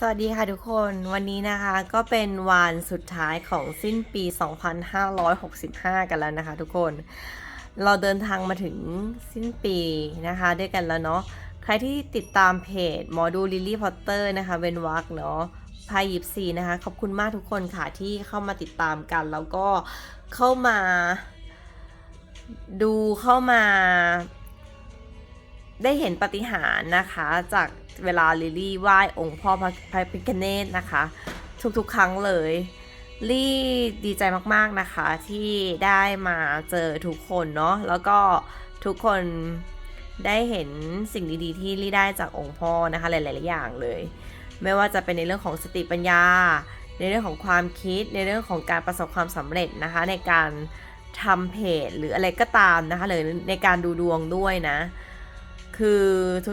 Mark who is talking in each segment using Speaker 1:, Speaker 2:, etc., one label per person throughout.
Speaker 1: สวัสดีค่ะทุกคนวันนี้นะคะก็เป็นวันสุดท้ายของสิ้นปี 2565 กันแล้วนะคะทุกคน เราเดินทางมาถึงสิ้นปีนะคะด้วยกันแล้วเนาะใครที่ติดตามเพจหมอดูลิลลี่พอตเตอร์นะคะเวนวักเนาะพายยิปซีนะคะ ขอบคุณมากทุกคนค่ะที่เข้ามาติดตามกัน แล้วก็เข้ามาดูเข้ามา ได้เห็นปฏิหารนะคะ จากเวลาลิลลี่ไหว้องค์พ่อพระพ,พิคเนตนะคะ ทุกๆ ครั้งเลยลี่ดีใจมากๆนะคะที่ได้มาเจอทุกคนเนาะแล้วก็ทุกคนได้เห็นสิ่งดีๆ ที่ลี่ได้จากองค์พ่อนะคะหลายๆอย่างเลย ไม่ว่าจะเป็นในเรื่องของสติปัญญา ในเรื่องของความคิดในเรื่องของการประสบความสำเร็จนะคะ ในการทำเพจหรืออะไรก็ตามนะคะหรือในการดูดวงด้วยนะ คือ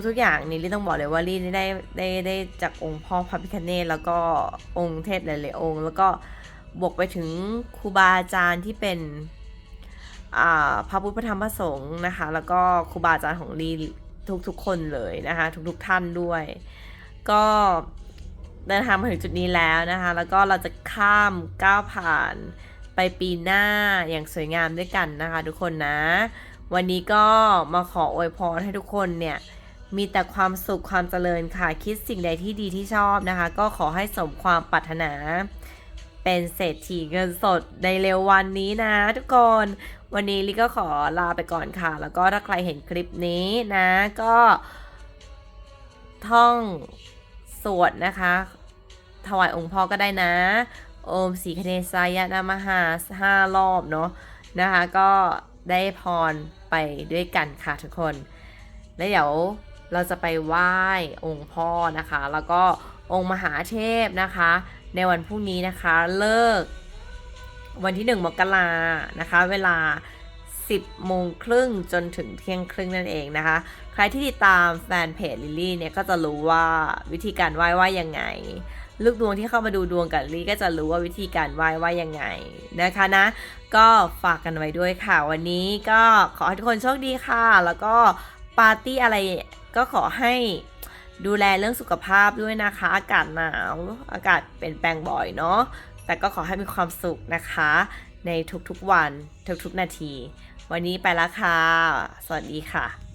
Speaker 1: ทุกๆอย่างนี่ลี่ต้องบอกเลยว่าลี่ได้ได้ได้จากองค์พ่อพระพิคเนตแล้วก็องค์เทพหลายๆองค์ แล้วก็บวกไปถึงครูบาอาจารย์ที่เป็นพระพุทธพระธรรมพระสงฆ์นะคะ แล้วก็ครูบาอาจารย์ของลี่ทุกๆคนเลยนะคะ ทุกๆท่านด้วย ก็เดินทางมาถึงจุดนี้แล้วนะคะ แล้วก็เราจะข้ามก้าวผ่านไปปีหน้าอย่างสวยงามด้วยกันนะคะ ทุกคนนะ วันนี้ก็มาขออวยพรให้ทุกคนเนี่ย มีแต่ความสุขความเจริญค่ะ คิดสิ่งใดที่ดีที่ชอบนะคะ ก็ขอให้สมความปรารถนา เป็นเศรษฐีเงินสดในเร็ววันนี้นะทุกคน วันนี้ลิก็ขอลาไปก่อนค่ะ แล้วก็ถ้าใครเห็นคลิปนี้นะ ก็ ท่องสวดนะคะ ถวายองค์พ่อก็ได้นะ โอมสีคเนสายะนามหาห้ารอบเนาะนะคะก็ ได้พรไปด้วยกันค่ะทุกคน แล้วเดี๋ยวเราจะไปไหว้องค์พ่อนะคะ แล้วก็องค์มหาเทพนะคะ ในวันพรุ่งนี้นะคะเลิก วันที่ 1 มกรานะคะ เวลา 10 โมงครึ่งจนถึงเที่ยงครึ่งนั่นเองนะคะ ใครที่ติดตามแฟนเพจลิลลี่เนี่ยก็จะรู้ว่าวิธีการไหว้ว่ายังไง ลูกดวงที่เข้ามาดูดวงกับลี่ก็จะรู้ว่าวิธีการไหว้ว่ายังไงนะคะนะ ก็ฝากกันไว้ด้วยค่ะ วันนี้ก็ขอให้ทุกคนโชคดีค่ะ แล้วก็ปาร์ตี้อะไรก็ขอให้ดูแลเรื่องสุขภาพด้วยนะคะ อากาศหนาวอากาศเปลี่ยนแปลงบ่อยเนาะแต่ก็ขอให้มีความสุขนะคะ ในทุกๆวัน ทุกๆนาที วันนี้ไปล้วค่ะ สวัสดีค่ะ